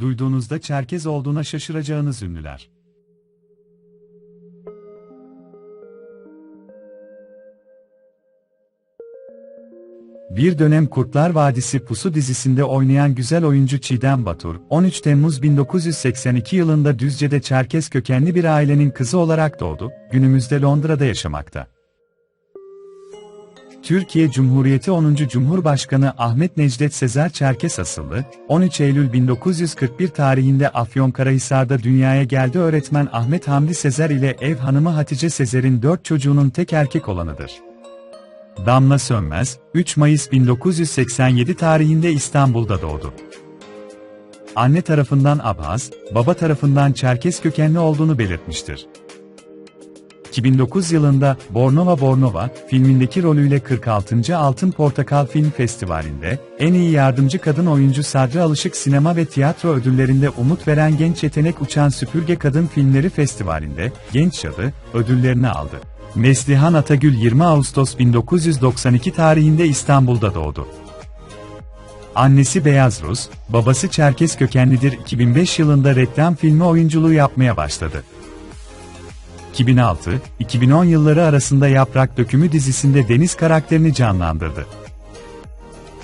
duyduğunuzda Çerkez olduğuna şaşıracağınız ünlüler. Bir dönem Kurtlar Vadisi Pusu dizisinde oynayan güzel oyuncu Çiğdem Batur, 13 Temmuz 1982 yılında Düzce'de Çerkez kökenli bir ailenin kızı olarak doğdu, günümüzde Londra'da yaşamakta. Türkiye Cumhuriyeti 10. Cumhurbaşkanı Ahmet Necdet Sezer Çerkes asıllı, 13 Eylül 1941 tarihinde Afyonkarahisar'da dünyaya geldi öğretmen Ahmet Hamdi Sezer ile ev hanımı Hatice Sezer'in dört çocuğunun tek erkek olanıdır. Damla Sönmez, 3 Mayıs 1987 tarihinde İstanbul'da doğdu. Anne tarafından Abhaz, baba tarafından Çerkes kökenli olduğunu belirtmiştir. 2009 yılında Bornova Bornova filmindeki rolüyle 46. Altın Portakal Film Festivali'nde en iyi yardımcı kadın oyuncu Sadri Alışık sinema ve tiyatro ödüllerinde umut veren genç yetenek Uçan Süpürge Kadın Filmleri Festivali'nde Genç Şadı ödüllerini aldı. Meslihan Atagül 20 Ağustos 1992 tarihinde İstanbul'da doğdu. Annesi Beyaz Rus, babası Çerkes kökenlidir 2005 yılında reklam filmi oyunculuğu yapmaya başladı. 2006-2010 yılları arasında Yaprak Dökümü dizisinde Deniz karakterini canlandırdı.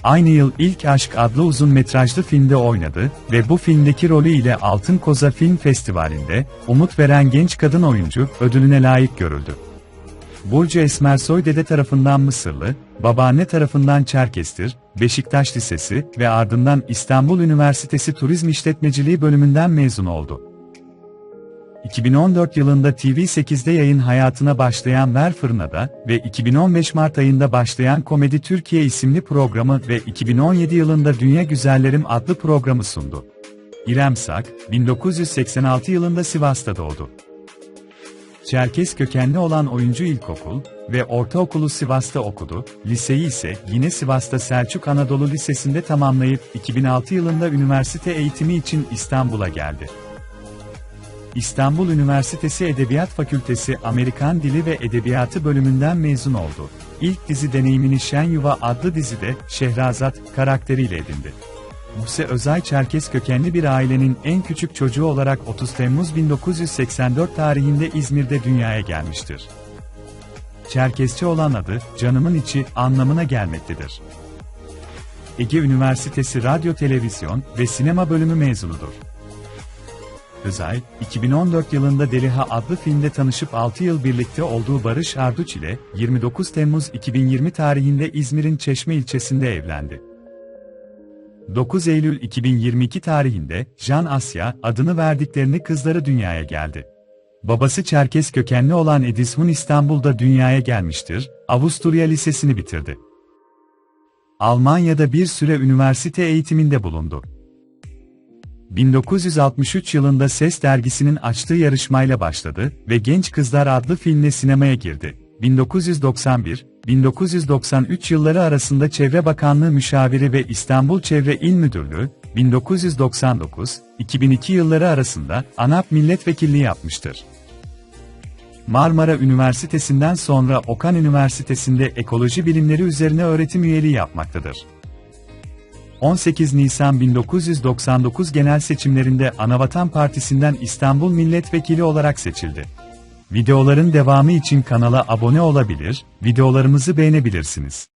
Aynı yıl İlk Aşk adlı uzun metrajlı filmde oynadı ve bu filmdeki rolü ile Altın Koza Film Festivali'nde Umut Veren Genç Kadın Oyuncu ödülüne layık görüldü. Burcu Esmersoy dede tarafından Mısırlı, babaanne tarafından Çerkestir, Beşiktaş Lisesi ve ardından İstanbul Üniversitesi Turizm İşletmeciliği bölümünden mezun oldu. 2014 yılında TV8'de yayın hayatına başlayan Ver Fırına'da ve 2015 Mart ayında başlayan Komedi Türkiye isimli programı ve 2017 yılında Dünya Güzellerim adlı programı sundu. İrem Sak, 1986 yılında Sivas'ta doğdu. Çerkes kökenli olan oyuncu ilkokul ve ortaokulu Sivas'ta okudu, liseyi ise yine Sivas'ta Selçuk Anadolu Lisesi'nde tamamlayıp 2006 yılında üniversite eğitimi için İstanbul'a geldi. İstanbul Üniversitesi Edebiyat Fakültesi Amerikan Dili ve Edebiyatı bölümünden mezun oldu. İlk dizi deneyimini Şen Yuva adlı dizide Şehrazat karakteriyle edindi. Buse Özay Çerkes kökenli bir ailenin en küçük çocuğu olarak 30 Temmuz 1984 tarihinde İzmir'de dünyaya gelmiştir. Çerkesçi olan adı, canımın içi anlamına gelmektedir. Ege Üniversitesi Radyo Televizyon ve Sinema bölümü mezunudur. Özay, 2014 yılında Deliha adlı filmde tanışıp 6 yıl birlikte olduğu Barış Arduç ile 29 Temmuz 2020 tarihinde İzmir'in Çeşme ilçesinde evlendi. 9 Eylül 2022 tarihinde Jan Asya adını verdiklerini kızları dünyaya geldi. Babası Çerkes kökenli olan Edis Hun İstanbul'da dünyaya gelmiştir, Avusturya Lisesi'ni bitirdi. Almanya'da bir süre üniversite eğitiminde bulundu. 1963 yılında Ses dergisinin açtığı yarışmayla başladı ve Genç Kızlar adlı filmle sinemaya girdi. 1991-1993 yılları arasında Çevre Bakanlığı Müşaviri ve İstanbul Çevre İl Müdürlüğü, 1999-2002 yılları arasında ANAP milletvekilliği yapmıştır. Marmara Üniversitesi'nden sonra Okan Üniversitesi'nde ekoloji bilimleri üzerine öğretim üyeliği yapmaktadır. 18 Nisan 1999 genel seçimlerinde Anavatan Partisi'nden İstanbul Milletvekili olarak seçildi. Videoların devamı için kanala abone olabilir, videolarımızı beğenebilirsiniz.